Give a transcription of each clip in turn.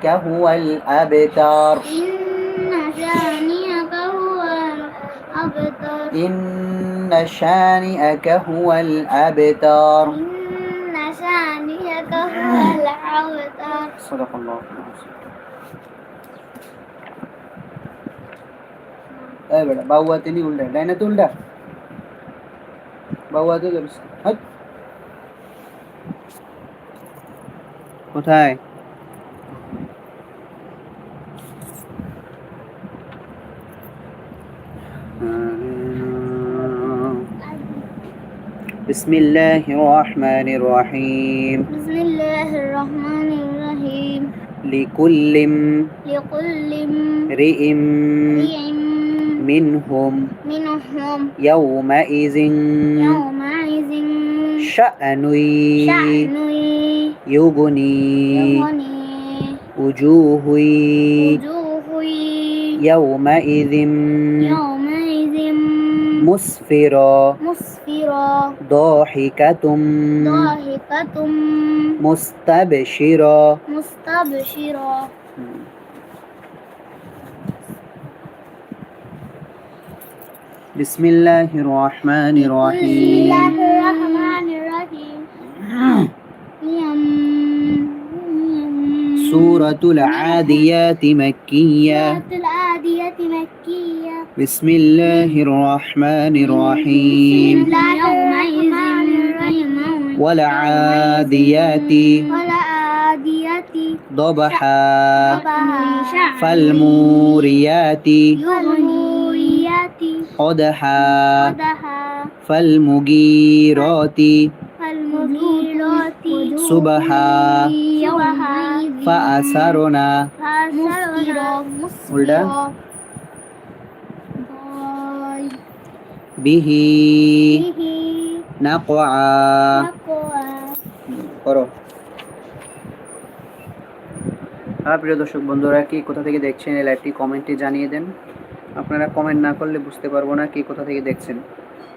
شانئك هو الأبتر إن شانئك هو الأبتر إن شانئك هو الأبتر إن شانئك هو الأبتر صدق الله এই বেটা বাবুয়া তিনি উল্টা ডাইনা তো উল্টা বাবুয়া তো যাবিস হাট। কোথায় بسم الله الرحمن الرحيم. بسم الله الرحمن الرحيم. لكل لكل امرئ منهم منهم يومئذ يومئذ شأن يغني وجوه وجوه يومئذ يومئذ مسفرا مسفرا ضاحكة. ضاحكة. مستبشرا مستبشرا بسم الله الرحمن الرحيم بسم الله الرحمن الرحيم. نعم. نعم. سورة العاديات مكية. سورة مكية بسم الله الرحمن الرحيم بسم الله الرحمن الرحيم والعاديات والعادية ضبحا ضبحا فالموريات فالموريات قدحا قدحا فالمغيرات فالمغيرات صبحا صبحا فأسرنا فأسرنا উল্টা به به نقعا تقوى করো হ্যাঁ প্রিয় দর্শক বন্ধুরা কি কোথা থেকে দেখছেন এই লাইভটি কমেন্টে জানিয়ে দেন আপনারা কমেন্ট না করলে বুঝতে পারবো না কি কোথা থেকে দেখছেন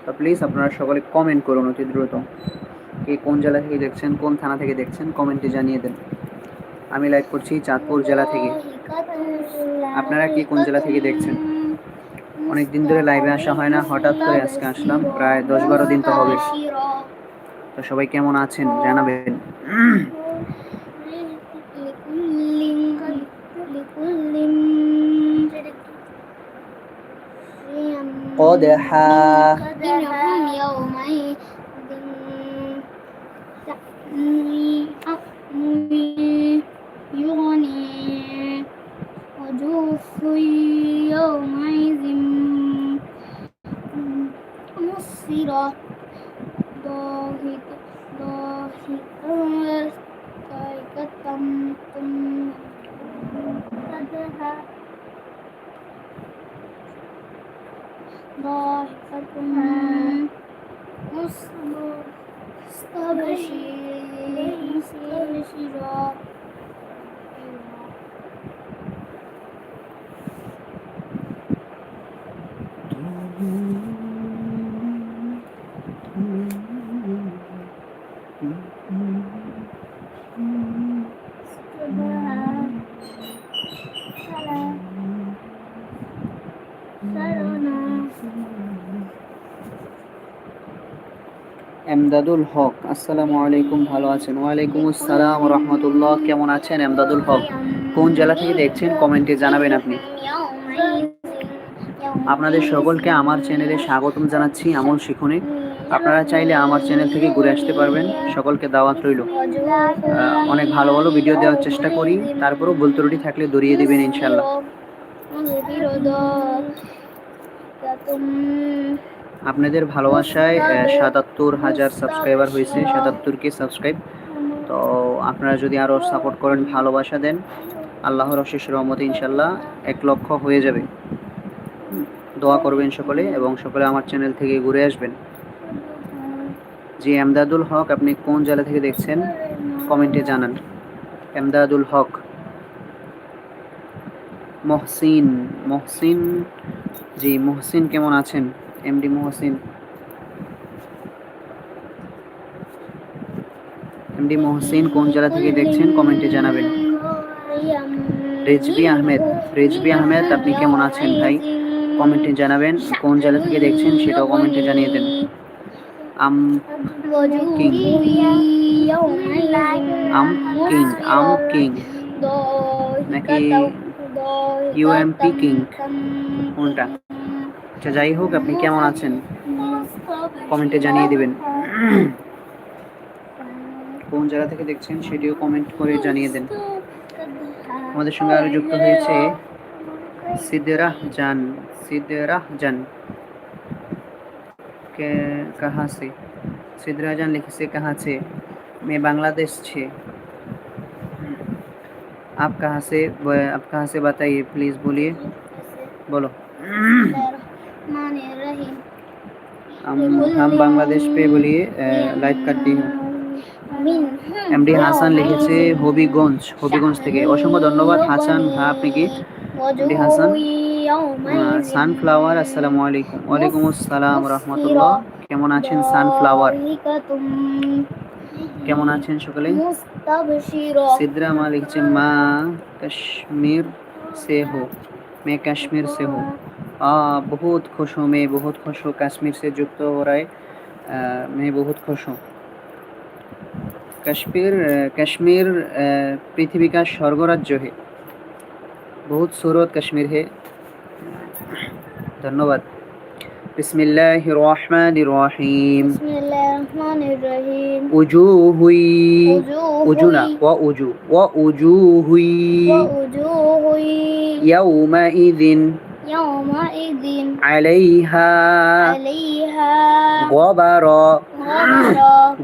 তো প্লিজ আপনারা সকলে কমেন্ট করুন অতি দ্রুত কে কোন জেলা থেকে দেখছেন কোন থানা থেকে দেখছেন কমেন্টে জানিয়ে দেন আমি লাইভ করছি চাঁদপুর জেলা থেকে আপনারা কি কোন জেলা থেকে দেখছেন অনেক দিন ধরে লাইভে আসা হয় না হঠাৎ করে আজকে আসলাম প্রায় দশ বারো দিন তো হবে তো সবাই কেমন আছেন জানাবেন قدحا إنهم يومئذ এমদাদুল হক, আসসালামু আলাইকুম, ভালো আছেন? ওয়ালাইকুম আসসালাম রহমতুল্লাহ, কেমন আছেন এমদাদুল হক? কোন জেলা থেকে দেখছেন কমেন্টে জানাবেন আপনি। আপনাদের সকলকে আমার চ্যানেলে স্বাগতম জানাচ্ছি আমল শিখুনে। আপনারা চাইলে আমার চ্যানেল থেকে ঘুরে আসতে পারবেন। সকলকে দাওয়াত রইল। অনেক ভালো ভালো ভিডিও দেওয়ার চেষ্টা করি। তারপরেও ভুল ত্রুটি থাকলে দরিয়ে দিবেন ইনশাল্লাহ আপনাদের ভালোবাসায় সাতাত্তর হাজার সাবস্ক্রাইবার হয়েছে, সাতাত্তর সাতাত্তরকে সাবস্ক্রাইব তো আপনারা যদি আরও সাপোর্ট করেন, ভালোবাসা দেন, আল্লাহর অশেষ রহমতে ইনশাল্লাহ এক লক্ষ হয়ে যাবে। দোয়া করবেন সকলে এবং সকলে আমার চ্যানেল থেকে ঘুরে আসবেন। জি এমদাদুল হক, আপনি কোন জেলা থেকে দেখছেন? কমেন্টে জানান। এমদাদুল হক। মহসিন মহসিন। জি, মহসিন কেমন আছেন? এমডি মহসিন এমডি মহসিন কোন জেলা থেকে দেখছেন? কমেন্টে জানাবেন। রেজবি আহমেদ। রেজবি আহমেদ, আপনি কেমন আছেন ভাই? কমেন্টে জানাবেন। কোন জেলা থেকে দেখছেন সেটাও কমেন্টে জানিয়ে দেন। আম কিং। আম কিং আম কিং। নাকি ইউএমপি কিং? কোনটা? আচ্ছা যাই হোক আপনি কেমন আছেন কমেন্টে জানিয়ে দিবেন কোন জায়গা থেকে দেখছেন সেটিও কমেন্ট করে জানিয়ে দেন আমাদের সঙ্গে আরো যুক্ত হয়েছে সিদ্দেরাহ জান সিদ্দেরাহ জান के कहाँ से सिद्धरा जान लिखे से कहाँ से मैं बांग्लादेश से आप कहाँ से ब- आप कहाँ से बताइए प्लीज़ बोलिए बोलो हम বাংলাদেশ बांग्लादेश বলি बोलिए लाइव करती এমডি হাসান লিখেছে হবিগঞ্জ হবিগঞ্জ থেকে। অসংখ্য ধন্যবাদ হাসান ভাই আপনি কি এমডি হাসান সানফ্লাওয়ার আসসালামু আলাইকুম। ওয়ালাইকুম আসসালাম রহমতুল্লাহ। কেমন আছেন সানফ্লাওয়ার কেমন আছেন সকলে? সিদ্রা মা লিখছে মা কাশ্মীর সে হো মে কাশ্মীর সে হো। आ, बहुत खुश हूँ मैं बहुत खुश हूँ कश्मीर से जुक्त हो रहा। है आ, मैं बहुत खुश हूँ। कश्मीर कश्मीर पृथ्वी का स्वर्ग राज्य है। बहुत सूरत कश्मीर है। धन्यवाद। बिस्मिल्लाहिर्रहमानिर्रहीम। बिस्मिल्लाहिर्रहमानिर्रहीम। उजू हुई उजू ना व उजू। व उजू हुई व उजू हुई يومئذ عليها عليها غبر غبر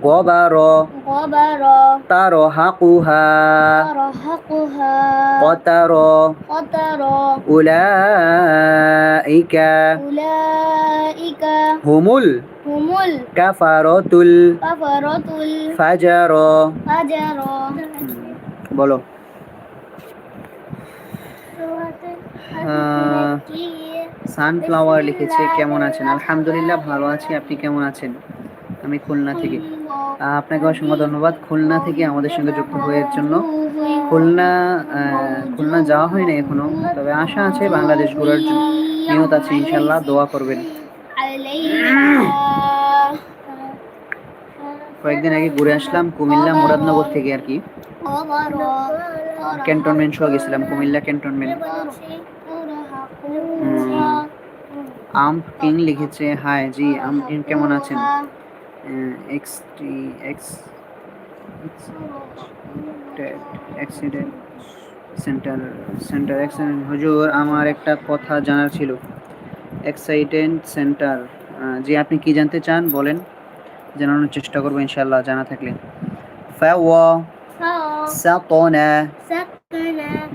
غبر غبر ترهقها ترهقها قتر قطر أولئك أولئك هم هم الكفرة الكفرة الفجر الفجر বলো সানফ্লাওয়ার লিখেছে কেমন আছেন? আলহামদুলিল্লাহ ভালো আছি আপনি কেমন আছেন? আমি খুলনা থেকে। আপনাকে অসংখ্য ধন্যবাদ। খুলনা থেকে আমাদের সঙ্গে যুক্ত হওয়ার জন্য। খুলনা খুলনা যাওয়া হয়নি এখনও তবে আশা আছে বাংলাদেশ ঘোরার জন্য। নিয়ত আছে ইনশাল্লাহ দোয়া করবেন। কয়েকদিন আগে ঘুরে আসলাম কুমিল্লা মুরাদনগর থেকে আর কি। ক্যান্টনমেন্ট সহ গেছিলাম কুমিল্লা ক্যান্টনমেন্ট। আম কিং লিখেছে। হাই জি আম কিং কেমন আছেন? X T X accident centre centre accident হুজুর আমার একটা কথা জানার ছিল। এক্সাইডেন্ট সেন্টার জি আপনি কি জানতে চান বলেন? জানানোর চেষ্টা করব ইনশাল্লাহ জানা থাকলে। ফাওয়া সাতনা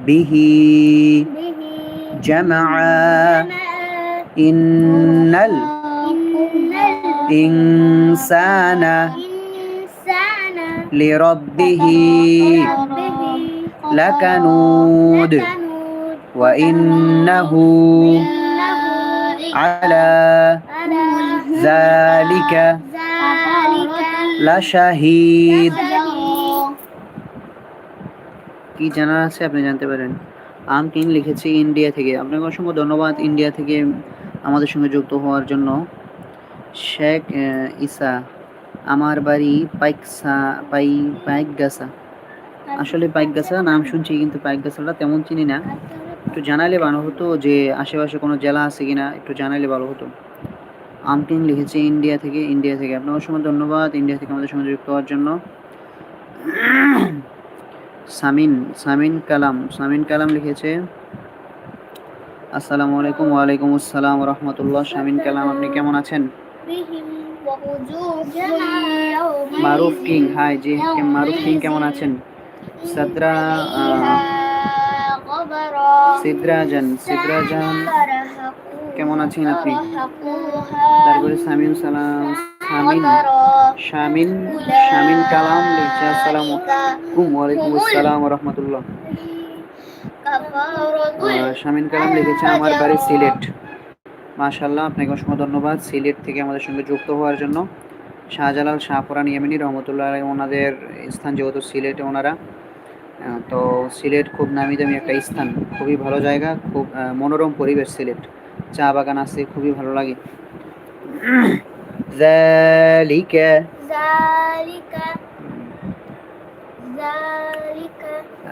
বিহি। জামা ইন্নাল ইনসানা লিরাব্বিহি লাকানুদ وإنه على ذلك لشهيد কি জানার আছে আপনি জানতে পারেন আম কিং লিখেছি ইন্ডিয়া থেকে। আপনাকে অসংখ্য ধন্যবাদ ইন্ডিয়া থেকে আমাদের সঙ্গে যুক্ত হওয়ার জন্য। শেখ ইসা আমার বাড়ি পাইকসা, পাই, পাইকগাছা। আসলে পাইকগাছা, নাম শুনছি কিন্তু পাইকগাছাটা তেমন চিনি না। একটু জানালে ভালো হতো যে আশেপাশে কোনো জেলা আছে কিনা, একটু জানালে ভালো হতো। আমকিং লিখেছে ইন্ডিয়া থেকে ইন্ডিয়া থেকে। আপনার অসংখ্য ধন্যবাদ ইন্ডিয়া থেকে আমাদের সঙ্গে যুক্ত হওয়ার জন্য। সামিন সামিন কালাম সামিন কালাম লিখেছে, আসসালামু আলাইকুম, ওয়ালাইকুম আসসালাম রহমতুল্লাহ। সামিন কালাম, আপনি কেমন আছেন? মারুফ কিং, হাই, জি মারুফ কিং কেমন আছেন? সদরা সিদ্রাজান সিদ্রাজান, কেমন আছেন আপনি? তারপরে সামিন সালাম। সামিন শামিন শামিন কালাম রহমতুল্লাহ শামিন কালাম আমার সিলেট। মাশাল্লাহ আপনাকে ধন্যবাদ। সিলেট থেকে আমাদের সঙ্গে যুক্ত হওয়ার জন্য। শাহজালাল শাহপুরান ইয়ামিনী রহমতুল্লাহ ওনাদের স্থান যেহেতু সিলেটে ওনারা। তো সিলেট খুব নামি দামি একটা স্থান, খুবই ভালো জায়গা, খুব মনোরম পরিবেশ সিলেট। চা বাগান আছে, খুবই ভালো লাগে। ذلك ذلك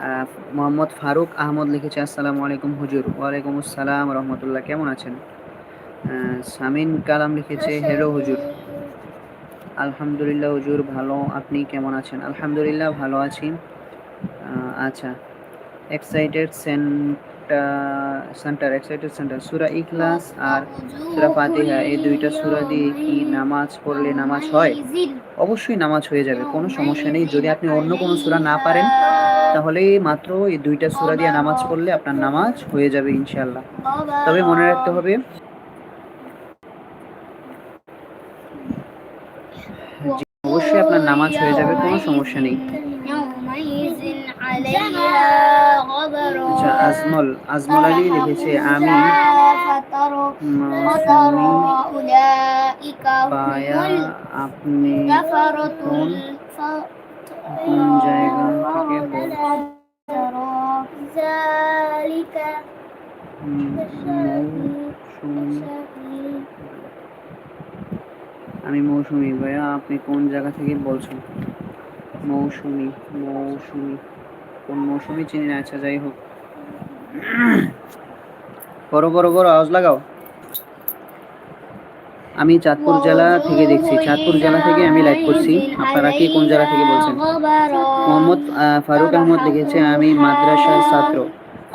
আহ, মোহাম্মদ ফারুক আহমদ লিখেছে আসসালামু আলাইকুম হুজুর ওয়ালাইকুম আসসালাম রহমতুল্লাহ কেমন আছেন আহ, সামিন কালাম লিখেছে হ্যালো হুজুর আলহামদুলিল্লাহ হুজুর ভালো আপনি কেমন আছেন আলহামদুলিল্লাহ ভালো আছি আহ, আচ্ছা এক্সাইটেড centre excited centre সুরা ইখলাস আর সুরা ফাতিহা এই দুইটা সুরা দিয়ে কি নামাজ পড়লে নামাজ হয়? অবশ্যই নামাজ হয়ে যাবে, কোনো সমস্যা নেই। যদি আপনি অন্য কোনো সুরা না পারেন, তাহলে মাত্র এই দুইটা সুরা দিয়ে নামাজ পড়লে আপনার নামাজ হয়ে যাবে ইনশাল্লাহ তবে মনে রাখতে হবে অবশ্যই আপনার নামাজ হয়ে যাবে, কোনো সমস্যা নেই। আজমল আজমল আলী লিখেছে আমি আপনি আমি মৌসুমি, ভাইয়া, আপনি কোন জায়গা থেকে বলছেন? মৌসুমি মৌসুমি। কোন মৌসুমি চিনি না আচ্ছা যাই হোক। বড় বড় বড় আওয়াজ লাগাও। আমি চাঁদপুর জেলা থেকে দেখছি। চাঁদপুর জেলা থেকে আমি লাইভ করছি। আপনারা কি কোন জেলা থেকে বলছেন? মোহাম্মদ ফারুক আহমদ লিখেছে, আমি মাদ্রাসার ছাত্র।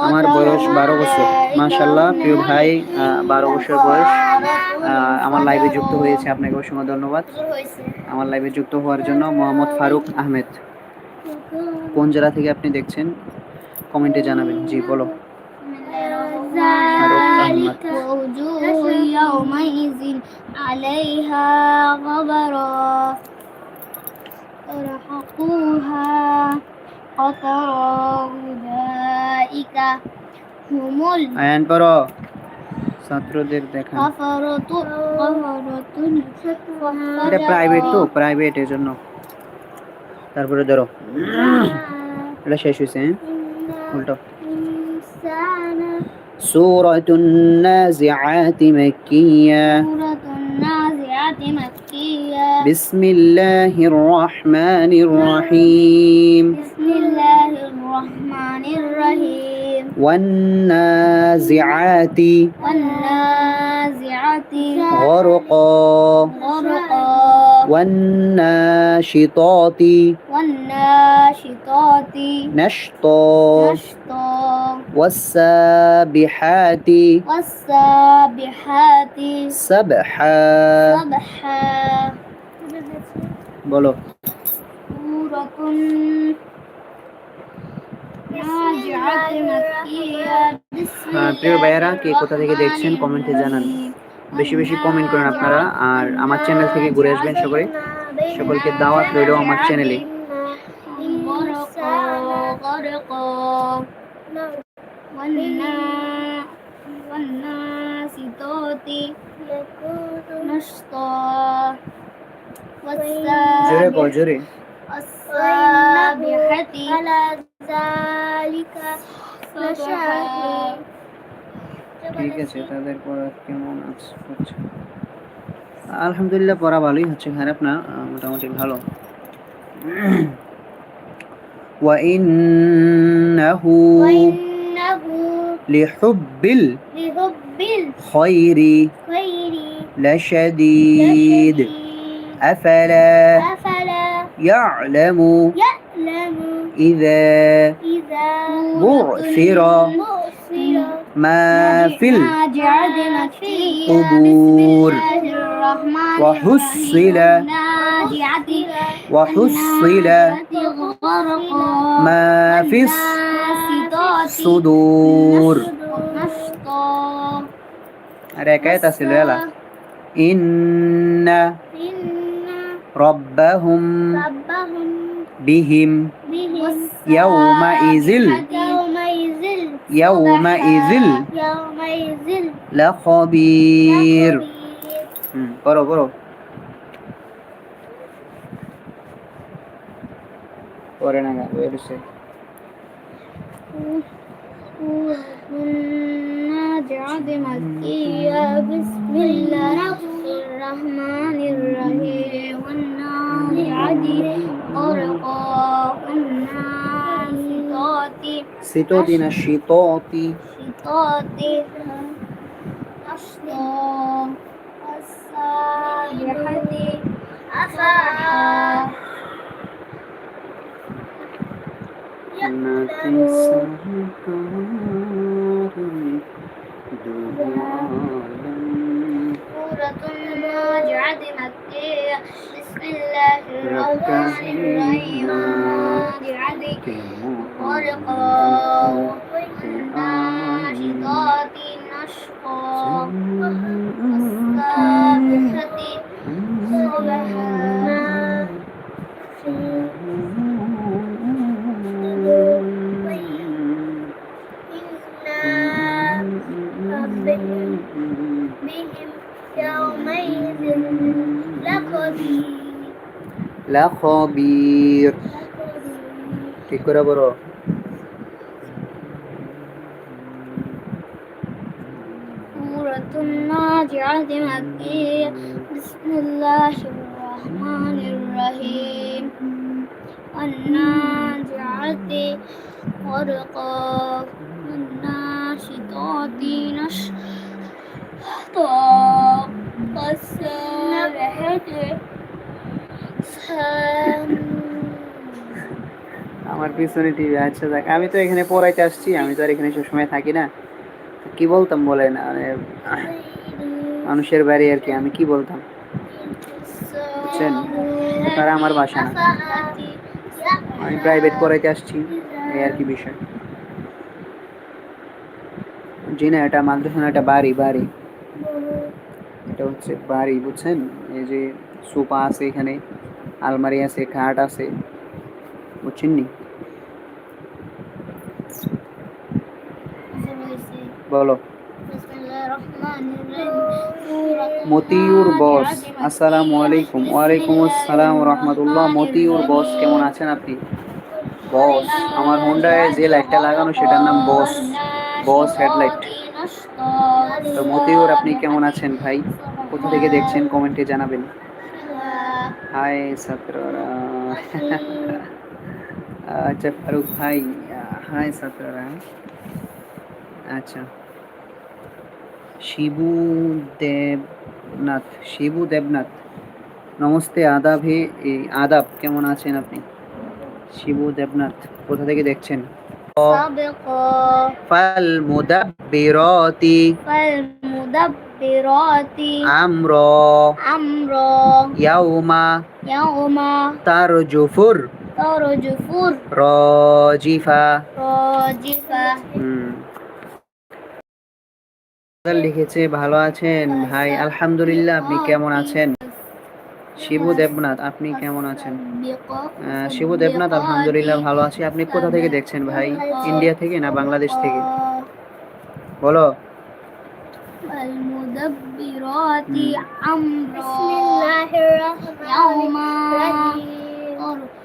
আমার বয়স বারো বছর। মাশাল্লাহ প্রিয় ভাই বারো বছর বয়স। আমার লাইভে যুক্ত হয়েছে। আপনাকে অসংখ্য ধন্যবাদ। আমার লাইভে যুক্ত হওয়ার জন্য মোহাম্মদ ফারুক আহমেদ। কোন জেলা থেকে আপনি দেখছেন? কমেন্টে জানাবেন। জি বলো। ছাত্রদের দেখা প্রাইভেট তো প্রাইভেট এর জন্য তারপরে ধরো এটা শেষ হয়েছে হ্যাঁ? উল্টো إنسان سورة النازعات مكية سورة النازعات مكية بسم الله الرحمن الرحيم بسم الله الرحمن الرحيم والنازعات والنازعات غرقا غرقا والناشطات والناشطات نشطا نشطا والسابحات والسابحات سبحا سبحا বলো سورة نازعات مكية بسم হ্যাঁ, প্রিয় ভাইয়েরা কে কোথা থেকে দেখছেন কমেন্টে জানান বেশি বেশি কমেন্ট করেন আপনারা আর আমার চ্যানেল থেকে ঘুরে আসবেন সকলে সকলকে দাওয়াত রইল আমার চ্যানেলে غرقا غرقا والنا- والناشطات نشطا জোরে কর জোরে والسابحة على ذلك فشاهد ঠিক আছে তাদের পড়া কেমন আছে হচ্ছে আলহামদুলিল্লাহ পড়া ভালোই হচ্ছে খারাপ না আহ, মোটামুটি ভালো وإنه وإنه لحب لحب الخير الخير لشديد لشديد أفلا أفلا يعلم يعلم إذا إذا بعثر بعثر ما في القبور وحصل وحصل ما في الصدور ركعت سلالة إن ربهم بهم يومئذ. يومئذ يومئذ يومئذ لخبير হুম পড়ো পড়ো পরে না গা বেরোছে سورة النازعات مكية بسم الله الرحمن الرحيم والنازعات غرقا السطوط من الشطاط شطاط أشطاط الصالحة أفاحا ما تنسى بسم الله الرحمن الرحيم والنازعات غرقا والناشطات খবির ঠিক করে বলো سورة النازعات مكية بسم الله الرحمن الرحيم والنازعات غرقا والناشطات نشطا والسابحة سبحا আমার পিছনে টিভি আচ্ছা দেখ, আমি তো এখানে পড়াইতে আসছি, আমি তো আর এখানে সবসময় থাকি না। কি বলতাম বলেন মানে মানুষের বাড়ি আর কি, আমি কি বলতাম? বুঝছেন? তারা আমার বাসা না। আমি প্রাইভেট পড়াইতে আসছি, এই আর কি বিষয়। জি না, এটা মাদ্রাসা না, এটা বাড়ি বাড়ি। এটা হচ্ছে বাড়ি, বুঝছেন? এই যে সোফা আছে এখানে। আলমারি আছে, খাট আছে। বুঝছেন বলো। মতিউর বস, আসসালামু আলাইকুম। ওয়ালাইকুম আসসালাম রহমতুল্লাহ। মতিউর বস, কেমন আছেন আপনি? বস, আমার হোন্ডায় যে লাইটটা লাগানো সেটার নাম বস। বস হেডলাইট। তো মতিউর, আপনি কেমন আছেন ভাই? কোথা থেকে দেখছেন? কমেন্টে জানাবেন। হাই সাতরা আচ্ছা ফারুক ভাই হাই সাতরা আচ্ছা শিবু দেবনাথ শিবু দেবনাথ নমস্তে আদাব হে আদাব কেমন আছেন আপনি? শিবু দেবনাথ কোথা থেকে দেখছেন? ফাল মুদাব্বিরাতি। ফাল মুদাব্বিরাতি। فالمدبرات আমর أمرا ইয়াউমা يوم তারজুফুর ترجف রাজিফা الراجفة হুম লিখেছে ভালো আছেন ভাই আলহামদুলিল্লাহ আপনি কেমন আছেন শিবু দেবনাথ আপনি কেমন আছেন আহ, শিবু দেবনাথ আলহামদুলিল্লাহ ভালো আছি আপনি কোথা থেকে দেখছেন ভাই ইন্ডিয়া থেকে না বাংলাদেশ থেকে বলো المدبرات أمرا بسم الله الرحمن الرحيم.